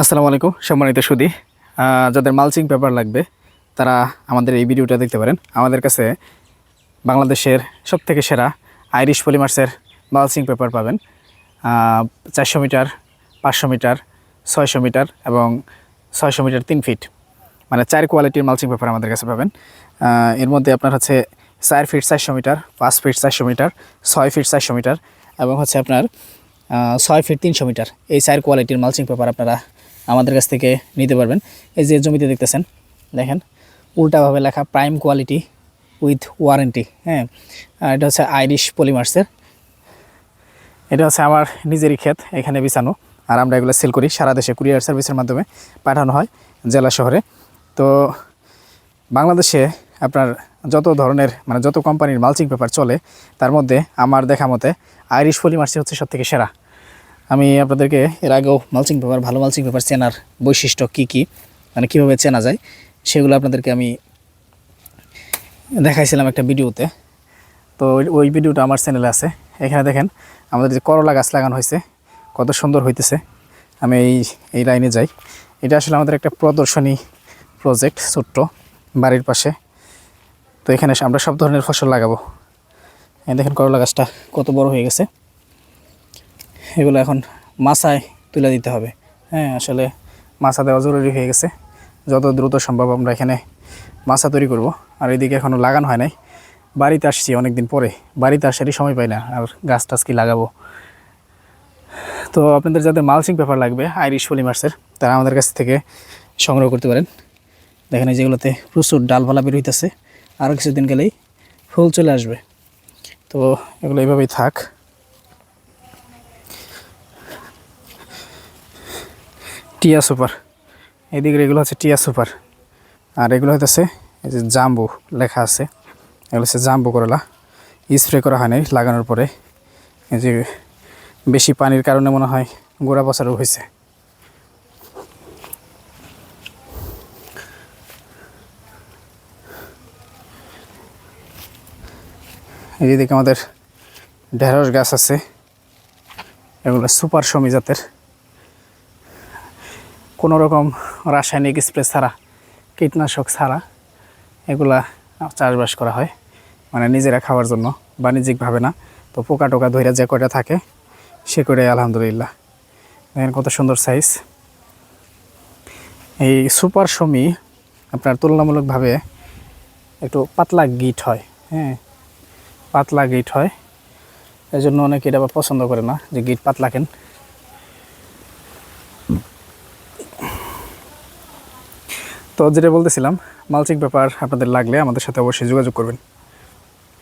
আসসালামু আলাইকুম, সম্মানিত সুদী। যাদের মালচিং পেপার লাগবে, তারা আমাদের এই ভিডিওটা দেখতে পারেন। আমাদের কাছে বাংলাদেশের সবথেকে সেরা আইরিশ পলিমার্সের মালচিং পেপার পাবেন। চারশো মিটার, পাঁচশো মিটার, ছয়শো মিটার এবং ছয়শো মিটার তিন ফিট মানে চার কোয়ালিটির মালচিং পেপার আমাদের কাছে পাবেন। এর মধ্যে আপনার হচ্ছে চার ফিট চারশো মিটার, পাঁচ ফিট চারশো মিটার, ছয় ফিট চারশো মিটার এবং হচ্ছে আপনার ছয় ফিট তিনশো মিটার। এই চার কোয়ালিটির মালচিং পেপার আপনারা আমাদের কাছ থেকে নিতে পারবেন। এই যে জমিতে দেখতেছেন, দেখেন, উল্টাভাবে লেখা প্রাইম কোয়ালিটি উইথ ওয়ারেন্টি হ্যাঁ? আর এটা হচ্ছে আইরিশ পলিমার্সের এটা হচ্ছে আমার নিজেরই ক্ষেত, এখানে বিছানো। আর আমরা এগুলো সেল করি, সারা দেশে কুরিয়ার সার্ভিসের মাধ্যমে পাঠানো হয় জেলা শহরে। তো বাংলাদেশে আপনার যত ধরনের মানে যত কোম্পানির মালচিং পেপার চলে, তার মধ্যে আমার দেখা মতে আইরিশ পলিমার্সি হচ্ছে সবথেকে সেরা। আমি আপনাদেরকে এর আগেও মালচিং পেপার, ভালো মালচিং পেপার চেনার বৈশিষ্ট্য কী কী? মানে কীভাবে চেনা যায়? সেগুলো আপনাদেরকে আমি দেখাইছিলাম একটা ভিডিওতে। তো ওই- ভিডিওটা আমার চ্যানেলে আছে। এখানে দেখেন, আমাদের যে করলা গাছ লাগানো হয়েছে, কত সুন্দর হইতেছে। আমি এই এই লাইনে যাই। এটা আসলে আমাদের একটা প্রদর্শনী প্রজেক্ট, ছোট্ট বাড়ির পাশে। তো এখানে আমরা সব ধরনের ফসল লাগাবো। দেখেন করলা গাছটা কত বড় হয়ে গেছে। এগুলো এখন মাছায় তুলে দিতে হবে। হ্যাঁ আসলে মাছা দেওয়া জরুরি হয়ে গেছে। যত দ্রুত সম্ভব আমরা এখানে মাছা তৈরি করব। আর এদিকে এখনও লাগানো হয় নাই। বাড়িতে আসছি অনেক দিন পরে। বাড়িতে আসারই সময় পাই না। আর গাছ টাছ কি লাগাবো? তো আপনাদের যাদের মালসিং পেপার লাগবে, আইরিশ পলিমার্সের তারা আমাদের কাছ থেকে সংগ্রহ করতে পারেন। দেখেন এই যেগুলোতে প্রচুর ডালপালা বের হইতেছে। আরও কিছুদিন গেলেই ফুল চলে আসবে। তো এগুলো এইভাবেই থাক। টিয়া সুপার। এদিকে এগুলো হচ্ছে টিয়া সুপার। আর এগুলো হইতেছে এই যে জাম্বু লেখা আছে। এগুলো হচ্ছে জাম্বু করলা। স্প্রে করা হয় নাই লাগানোর পরে। এই যে বেশি পানির কারণে মনে হয় গোড়া পচা রোগ হয়েছে। এদিকে আমাদের ঢেঁড়স গাছ আছে। এগুলো সুপার সমি জাতের। কোনো রকম রাসায়নিক স্প্রে ছাড়া, কীটনাশক ছাড়া এগুলা চাষবাস করা হয় মানে নিজেরা খাওয়ার জন্য, বাণিজ্যিকভাবে না। তো পোকা টোকা ধইরা যে কয়টা থাকে, সে করে আলহামদুলিল্লাহ। দেখেন কত সুন্দর সাইজ এই সুপার সমি আপনার তুলনামূলকভাবে একটু পাতলা গিট হয় হ্যাঁ পাতলা গিট হয়। এই জন্য অনেকে এটা পছন্দ করে না, যে গিট পাতলা কেন? তো যেটা বলতেছিলাম মালচিং পেপার আপনাদের লাগলে আমাদের সাথে অবশ্যই যোগাযোগ করবেন।